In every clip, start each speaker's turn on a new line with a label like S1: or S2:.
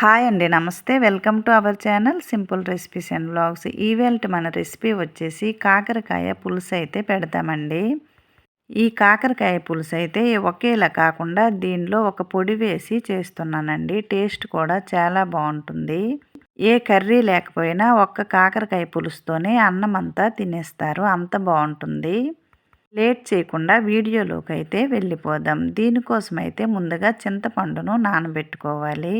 S1: Hi అండి నమస్తే. Welcome to our channel simple recipes and blogs ఈవేళ మన రెసిపీ వచ్చేసి కాకరకాయ పులుసు అయితే పెడతామండి. ఈ కాకరకాయ పులుసు అయితే ఒకేలా కాకుండా దీనిలో ఒక పొడి వేసి చేస్తున్నానండి. టేస్ట్ కూడా చాలా బాగుంటుంది. ఏ కర్రీ లేకపోయినా ఒక్క కాకరకాయ పులుసుతోనే అన్నం అంతా తినేస్తారు. అంత బాగుంటుంది. లేట్ చేయకుండా వీడియోలోకి అయితే వెళ్ళిపోదాం. దీనికోసం అయితే ముందుగా చింతపండును నానబెట్టుకోవాలి.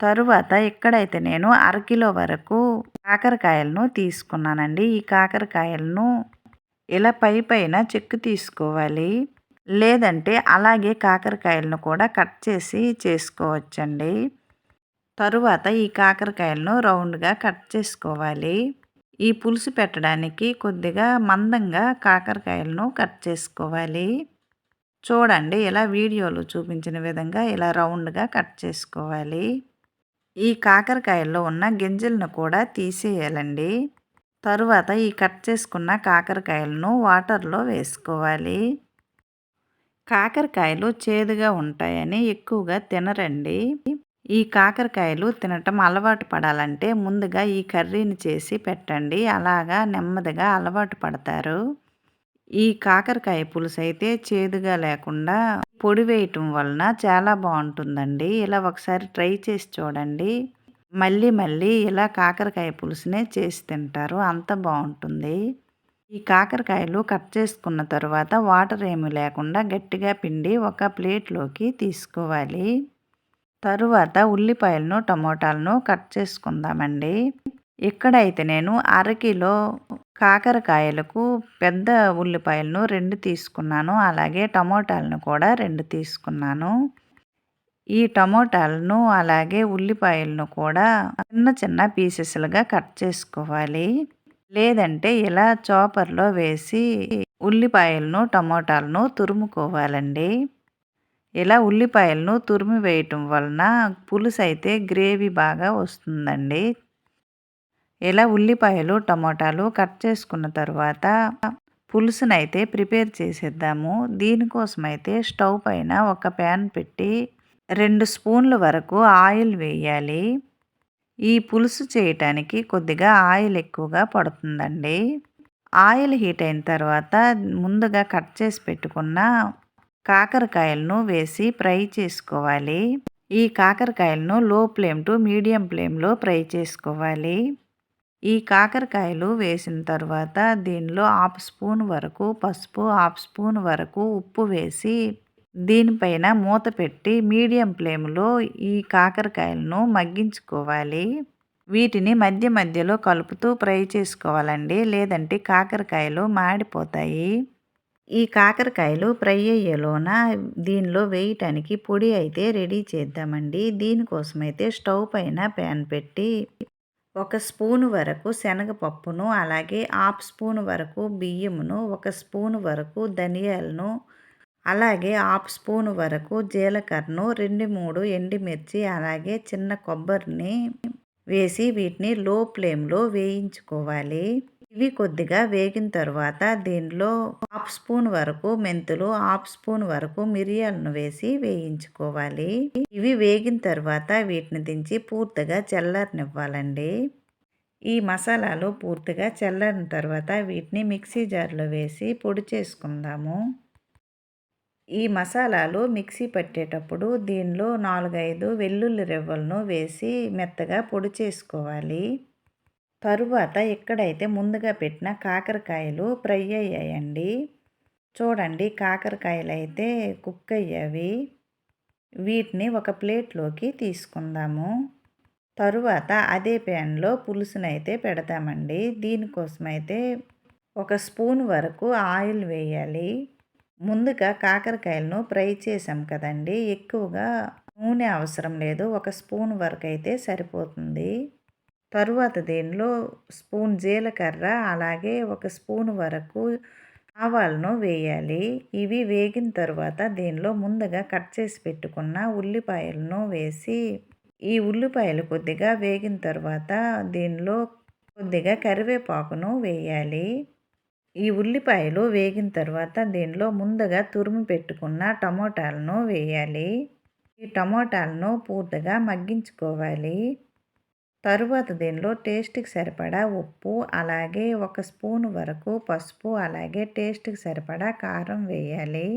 S1: తరువాత ఇక్కడైతే నేను అరకిలో వరకు కాకరకాయలను తీసుకున్నానండి. ఈ కాకరకాయలను ఇలా పై పైన చెక్కు తీసుకోవాలి. లేదంటే అలాగే కాకరకాయలను కూడా కట్ చేసి చేసుకోవచ్చండి. తరువాత ఈ కాకరకాయలను రౌండ్గా కట్ చేసుకోవాలి. ఈ పులుసు పెట్టడానికి కొద్దిగా మందంగా కాకరకాయలను కట్ చేసుకోవాలి. చూడండి ఇలా వీడియోలో చూపించిన విధంగా ఇలా రౌండ్గా కట్ చేసుకోవాలి. ఈ కాకరకాయల్లో ఉన్న గింజలను కూడా తీసేయాలండి. తరువాత ఈ కట్ చేసుకున్న కాకరకాయలను వాటర్లో వేసుకోవాలి. కాకరకాయలు చేదుగా ఉంటాయని ఎక్కువగా తినరండి. ఈ కాకరకాయలు తినటం అలవాటు పడాలంటే ముందుగా ఈ కర్రీని చేసి పెట్టండి. అలాగా నెమ్మదిగా అలవాటు పడతారు. ఈ కాకరకాయ పులుసు అయితే చేదుగా లేకుండా పొడి వేయటం వలన చాలా బాగుంటుందండి. ఇలా ఒకసారి ట్రై చేసి చూడండి. మళ్ళీ మళ్ళీ ఇలా కాకరకాయ పులుసునే చేసి తింటారు. అంత బాగుంటుంది. ఈ కాకరకాయలు కట్ చేసుకున్న తర్వాత వాటర్ ఏమి లేకుండా గట్టిగా పిండి ఒక ప్లేట్లోకి తీసుకోవాలి. తరువాత ఉల్లిపాయలను టమోటాలను కట్ చేసుకుందామండి. ఇక్కడైతే నేను అరకిలో కాకరకాయలకు పెద్ద ఉల్లిపాయలను రెండు తీసుకున్నాను. అలాగే టమోటాలను కూడా రెండు తీసుకున్నాను. ఈ టమోటాలను అలాగే ఉల్లిపాయలను కూడా చిన్న చిన్న పీసెస్లుగా కట్ చేసుకోవాలి. లేదంటే ఇలా చాపర్లో వేసి ఉల్లిపాయలను టమోటాలను తురుముకోవాలండి. ఇలా ఉల్లిపాయలను తురిమి వేయటం వలన పులుసు అయితే గ్రేవీ బాగా వస్తుందండి. ఇలా ఉల్లిపాయలు టమోటాలు కట్ చేసుకున్న తర్వాత పులుసునైతే ప్రిపేర్ చేసేద్దాము. దీనికోసం అయితే స్టవ్ పైన ఒక ప్యాన్ పెట్టి రెండు స్పూన్ల వరకు ఆయిల్ వేయాలి. ఈ పులుసు చేయటానికి కొద్దిగా ఆయిల్ ఎక్కువగా పడుతుందండి. ఆయిల్ హీట్ అయిన తర్వాత ముందుగా కట్ చేసి పెట్టుకున్న కాకరకాయలను వేసి ఫ్రై చేసుకోవాలి. ఈ కాకరకాయలను లో ఫ్లేమ్ టు మీడియం ఫ్లేమ్లో ఫ్రై చేసుకోవాలి. ఈ కాకరకాయలు వేసిన తర్వాత దీనిలో హాఫ్ స్పూన్ వరకు పసుపు హాఫ్ స్పూన్ వరకు ఉప్పు వేసి దీనిపైన మూత పెట్టి మీడియం ఫ్లేమ్లో ఈ కాకరకాయలను మగ్గించుకోవాలి. వీటిని మధ్య మధ్యలో కలుపుతూ ఫ్రై చేసుకోవాలండి. లేదంటే కాకరకాయలు మాడిపోతాయి. ఈ కాకరకాయలు ఫ్రై అయ్యేలోన దీనిలో వేయటానికి పొడి అయితే రెడీ చేద్దామండి. దీనికోసం అయితే స్టవ్ పైన ప్యాన్ పెట్టి ఒక స్పూన్ వరకు శనగపప్పును అలాగే హాఫ్ స్పూన్ వరకు బియ్యమును ఒక స్పూన్ వరకు ధనియాలను అలాగే హాఫ్ స్పూన్ వరకు జీలకర్రను రెండు మూడు ఎండుమిర్చి అలాగే చిన్న కొబ్బరిని వేసి వీటిని లో ఫ్లేమ్లో వేయించుకోవాలి. ఇవి కొద్దిగా వేగిన తర్వాత దీనిలో హాఫ్ స్పూన్ వరకు మెంతులు హాఫ్ స్పూన్ వరకు మిరియాలను వేసి వేయించుకోవాలి. ఇవి వేగిన తర్వాత వీటిని దించి పూర్తిగా చల్లారనివ్వాలండి. ఈ మసాలాలు పూర్తిగా చల్లారిన తర్వాత వీటిని మిక్సీ జార్లో వేసి పొడి చేసుకుందాము. ఈ మసాలాలు మిక్సీ పట్టేటప్పుడు దీనిలో నాలుగైదు వెల్లుల్లి రెవ్వలను వేసి మెత్తగా పొడి చేసుకోవాలి. తరువాత ఎక్కడైతే ముందుగా పెట్టిన కాకరకాయలు ఫ్రై అయ్యాయండి చూడండి కాకరకాయలు అయితే కుక్ అయ్యేవి వీటిని ఒక ప్లేట్లోకి తీసుకుందాము. తరువాత అదే ప్యాన్లో పులుసునైతే పెడతామండి. దీనికోసమైతే ఒక స్పూన్ వరకు ఆయిల్ వేయాలి. ముందుగా కాకరకాయలను ఫ్రై చేసాం కదండి. ఎక్కువగా నూనె అవసరం లేదు. ఒక స్పూన్ వరకు అయితే సరిపోతుంది. తరువాత దీనిలో స్పూన్ జీలకర్ర అలాగే ఒక స్పూన్ వరకు ఆవాలను వేయాలి. ఇవి వేగిన తర్వాత దీనిలో ముందుగా కట్ చేసి పెట్టుకున్న ఉల్లిపాయలను వేసి ఈ ఉల్లిపాయలు కొద్దిగా వేగిన తర్వాత దీనిలో కొద్దిగా కరివేపాకును వేయాలి. ఈ ఉల్లిపాయలు వేగిన తర్వాత దీనిలో ముందుగా తురుము పెట్టుకున్న టమోటాలను వేయాలి. ఈ టమోటాలను పూర్తిగా మగ్గించుకోవాలి. తరువాత దీనిలో టేస్ట్కి సరిపడా ఉప్పు అలాగే ఒక స్పూన్ వరకు పసుపు అలాగే టేస్ట్కి సరిపడా కారం వేయాలి.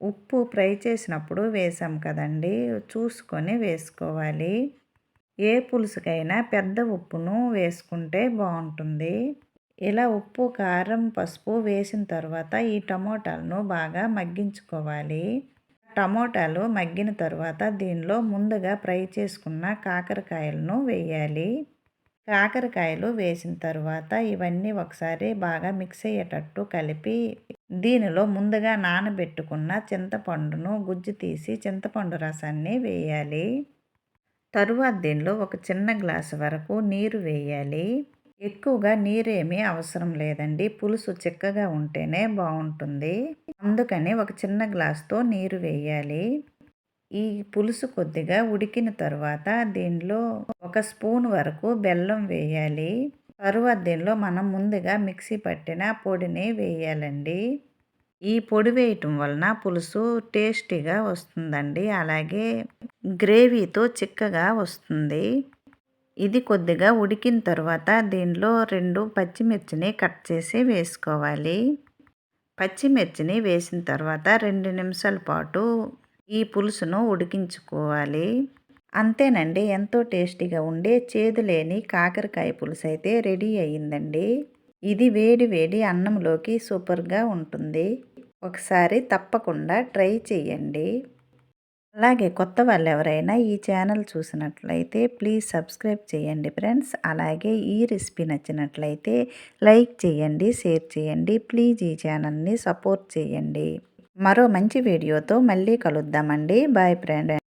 S1: ఉప్పు ఫ్రై చేసినప్పుడు వేసాం కదండి చూసుకొని వేసుకోవాలి. ఏ పులుసుకైనా పెద్ద ఉప్పును వేసుకుంటే బాగుంటుంది. ఇలా ఉప్పు కారం పసుపు వేసిన తర్వాత ఈ టమోటాలను బాగా మగ్గించుకోవాలి. టమోటాలు మగ్గిన తర్వాత దీనిలో ముందుగా ఫ్రై చేసుకున్న కాకరకాయలను వేయాలి. కాకరకాయలు వేసిన తర్వాత ఇవన్నీ ఒకసారి బాగా మిక్స్ అయ్యేటట్టు కలిపి దీనిలో ముందుగా నానబెట్టుకున్న చింతపండును గుజ్జు తీసి చింతపండు రసాన్ని వేయాలి. తరువాత దీనిలో ఒక చిన్న గ్లాసు వరకు నీరు వేయాలి. ఎక్కువగా నీరేమీ అవసరం లేదండి. పులుసు చిక్కగా ఉంటేనే బాగుంటుంది. అందుకని ఒక చిన్న గ్లాస్తో నీరు వేయాలి. ఈ పులుసు కొద్దిగా ఉడికిన తర్వాత దీనిలో ఒక స్పూన్ వరకు బెల్లం వేయాలి. తరువాత దీనిలో మనం ముందుగా మిక్సీ పట్టిన పొడిని వేయాలండి. ఈ పొడి వేయటం వలన పులుసు టేస్టీగా వస్తుందండి. అలాగే గ్రేవీతో చిక్కగా వస్తుంది. ఇది కొద్దిగా ఉడికిన తర్వాత దీనిలో రెండు పచ్చిమిర్చిని కట్ చేసి వేసుకోవాలి. పచ్చిమిర్చిని వేసిన తర్వాత రెండు నిమిషాల పాటు ఈ పులుసును ఉడికించుకోవాలి. అంతేనండి ఎంతో టేస్టీగా ఉండే చేదు లేని కాకరకాయ పులుసు అయితే రెడీ అయ్యిందండి. ఇది వేడి వేడి అన్నంలోకి సూపర్గా ఉంటుంది. ఒకసారి తప్పకుండా ట్రై చేయండి. అలాగే కొత్త వాళ్ళు ఎవరైనా ఈ ఛానల్ చూసినట్లయితే ప్లీజ్ సబ్స్క్రైబ్ చేయండి ఫ్రెండ్స్. అలాగే ఈ రెసిపీ నచ్చినట్లయితే లైక్ చేయండి షేర్ చేయండి ప్లీజ్ ఈ ఛానల్ని సపోర్ట్ చేయండి. మరో మంచి వీడియోతో మళ్ళీ కలుద్దామండి. Boy friend